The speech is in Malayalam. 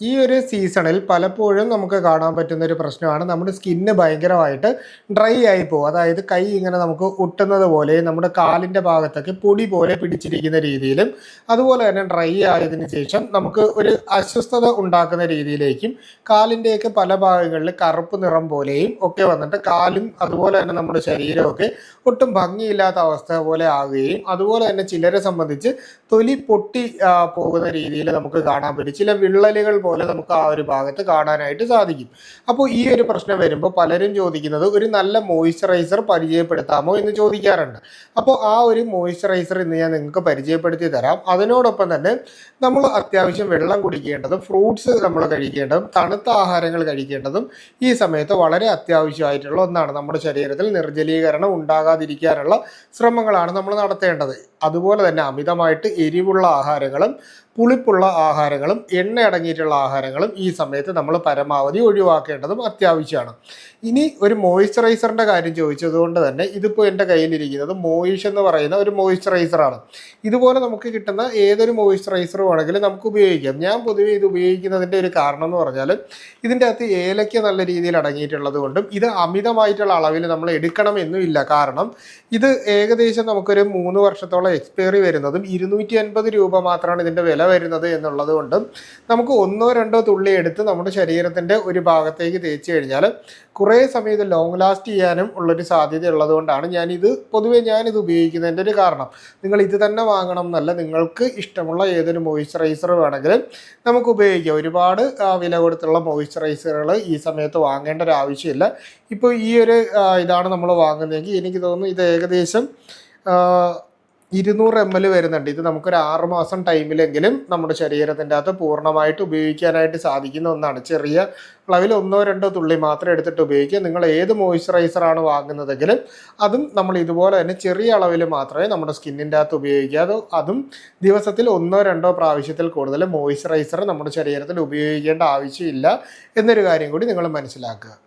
ഈ ഒരു സീസണിൽ പലപ്പോഴും നമുക്ക് കാണാൻ പറ്റുന്ന ഒരു പ്രശ്നമാണ്. നമ്മുടെ സ്കിന്ന് ഭയങ്കരമായിട്ട് ഡ്രൈ ആയി പോകും. അതായത് കൈ ഇങ്ങനെ നമുക്ക് ഒട്ടുന്നത് പോലെ നമ്മുടെ കാലിന്റെ ഭാഗത്തൊക്കെ പൊടി പോലെ പിടിച്ചിരിക്കുന്ന രീതിയിലും അതുപോലെ തന്നെ ഡ്രൈ ആയതിന് ശേഷം നമുക്ക് ഒരു അസ്വസ്ഥത ഉണ്ടാക്കുന്ന രീതിയിലേക്കും കാലിന്റെയൊക്കെ പല ഭാഗങ്ങളിൽ കറുപ്പ് നിറം പോലെയും ഒക്കെ വന്നിട്ട് കാലും അതുപോലെ തന്നെ നമ്മുടെ ശരീരമൊക്കെ ഒട്ടും ഭംഗിയില്ലാത്ത അവസ്ഥ പോലെ ആകുകയും അതുപോലെ തന്നെ ചിലരെ സംബന്ധിച്ച് തൊലി പൊട്ടി പോകുന്ന രീതിയിൽ നമുക്ക് കാണാൻ പറ്റും. ചില വിള്ളലുകൾ പോലെ നമുക്ക് ആ ഒരു ഭാഗത്ത് കാണാനായിട്ട് സാധിക്കും. അപ്പോൾ ഈ ഒരു പ്രശ്നം വരുമ്പോൾ പലരും ചോദിക്കുന്നത് ഒരു നല്ല മോയ്സ്ചറൈസർ പരിചയപ്പെടുത്താമോ എന്ന് ചോദിക്കാറുണ്ട്. അപ്പോൾ ആ ഒരു മോയ്സ്ചറൈസർ ഇന്ന് ഞാൻ നിങ്ങൾക്ക് പരിചയപ്പെടുത്തി തരാം. അതിനോടൊപ്പം തന്നെ നമ്മൾ അത്യാവശ്യം വെള്ളം കുടിക്കേണ്ടതും ഫ്രൂട്ട്സ് നമ്മൾ കഴിക്കേണ്ടതും തണുത്ത ആഹാരങ്ങൾ കഴിക്കേണ്ടതും ഈ സമയത്ത് വളരെ അത്യാവശ്യമായിട്ടുള്ള ഒന്നാണ്. നമ്മുടെ ശരീരത്തിൽ നിർജലീകരണം ഉണ്ടാകാതിരിക്കാനുള്ള ശ്രമങ്ങളാണ് നമ്മൾ നടത്തേണ്ടത്. അതുപോലെ തന്നെ അമിതമായിട്ട് എരിവുള്ള ആഹാരങ്ങളും പുളിപ്പുള്ള ആഹാരങ്ങളും എണ്ണ അടങ്ങിയിട്ടുള്ള ആഹാരങ്ങളും ഈ സമയത്ത് നമ്മൾ പരമാവധി ഒഴിവാക്കേണ്ടതും അത്യാവശ്യമാണ്. ഇനി ഒരു മോയ്സ്ചറൈസറിന്റെ കാര്യം ചോദിച്ചതുകൊണ്ട് തന്നെ ഇതിപ്പോൾ എന്റെ കയ്യിലിരിക്കുന്നത് മോയിഷ് എന്ന് പറയുന്ന ഒരു മോയ്സ്ചറൈസറാണ് ഇതുപോലെ നമുക്ക് കിട്ടുന്ന ഏതൊരു മോയ്സ്ചറൈസർ വേണമെങ്കിലും നമുക്ക് ഉപയോഗിക്കാം. ഞാൻ പൊതുവെ ഇത് ഉപയോഗിക്കുന്നതിന്റെ ഒരു കാരണം എന്ന് പറഞ്ഞാൽ ഇതിന്റെ അകത്ത് ഏലയ്ക്ക നല്ല രീതിയിൽ അടങ്ങിയിട്ടുള്ളത് കൊണ്ടും ഇത് അമിതമായിട്ടുള്ള അളവിൽ നമ്മൾ എടുക്കണമെന്നും ഇല്ല. കാരണം ഇത് ഏകദേശം നമുക്കൊരു മൂന്ന് വർഷത്തോളം എക്സ്പയറി വരുന്നതും ഇരുന്നൂറ്റി അൻപത് രൂപ മാത്രമാണ് ഇതിന്റെ വില വരുന്നത് എന്നുള്ളത് കൊണ്ടും നമുക്ക് ഒന്നോ രണ്ടോ തുള്ളി എടുത്ത് നമ്മുടെ ശരീരത്തിന്റെ ഒരു ഭാഗത്തേക്ക് തേച്ച് കഴിഞ്ഞാൽ കുറേ സമയം ഇത് ലോങ് ലാസ്റ്റ് ചെയ്യാനും ഉള്ളൊരു സാധ്യത ഉള്ളതുകൊണ്ടാണ് ഞാനിത് പൊതുവേ ഞാനിത് ഉപയോഗിക്കുന്നതിന്റെ ഒരു കാരണം. നിങ്ങൾ ഇത് തന്നെ വാങ്ങണം എന്നല്ല നിങ്ങൾക്ക് ഇഷ്ടമുള്ള ഏതൊരു മോയ്സ്ചറൈസർ വേണമെങ്കിലും നമുക്ക് ഉപയോഗിക്കാം. ഒരുപാട് വില കൊടുത്തുള്ള മോയ്സ്ചറൈസറുകൾ ഈ സമയത്ത് വാങ്ങേണ്ട ഒരു ആവശ്യമില്ല. ഇപ്പോൾ ഈ ഒരു ഇതാണ് നമ്മൾ വാങ്ങുന്നതെങ്കിൽ എനിക്ക് തോന്നുന്നു ഇത് ഏകദേശം ഇരുന്നൂറ് എം എൽ വരുന്നുണ്ട്. ഇത് നമുക്കൊരു ആറ് മാസം ടൈമിലെങ്കിലും നമ്മുടെ ശരീരത്തിന്റെ അകത്ത് പൂർണമായിട്ട് ഉപയോഗിക്കാനായിട്ട് സാധിക്കുന്ന ഒന്നാണ്. ചെറിയ അളവിൽ ഒന്നോ രണ്ടോ തുള്ളി മാത്രം എടുത്തിട്ട് ഉപയോഗിക്കുക. നിങ്ങൾ ഏത് മോയ്സ്ചറൈസറാണ് വാങ്ങുന്നതെങ്കിലും അതും നമ്മൾ ഇതുപോലെ തന്നെ ചെറിയ അളവിൽ മാത്രമേ നമ്മുടെ സ്കിന്നിന്റെ അകത്ത് ഉപയോഗിക്കുക. അത് അതും ദിവസത്തിൽ ഒന്നോ രണ്ടോ പ്രാവശ്യത്തിൽ കൂടുതൽ മോയ്സ്ചറൈസർ നമ്മുടെ ശരീരത്തിൽ ഉപയോഗിക്കേണ്ട ആവശ്യമില്ല എന്നൊരു കാര്യം കൂടി നിങ്ങൾ മനസ്സിലാക്കുക.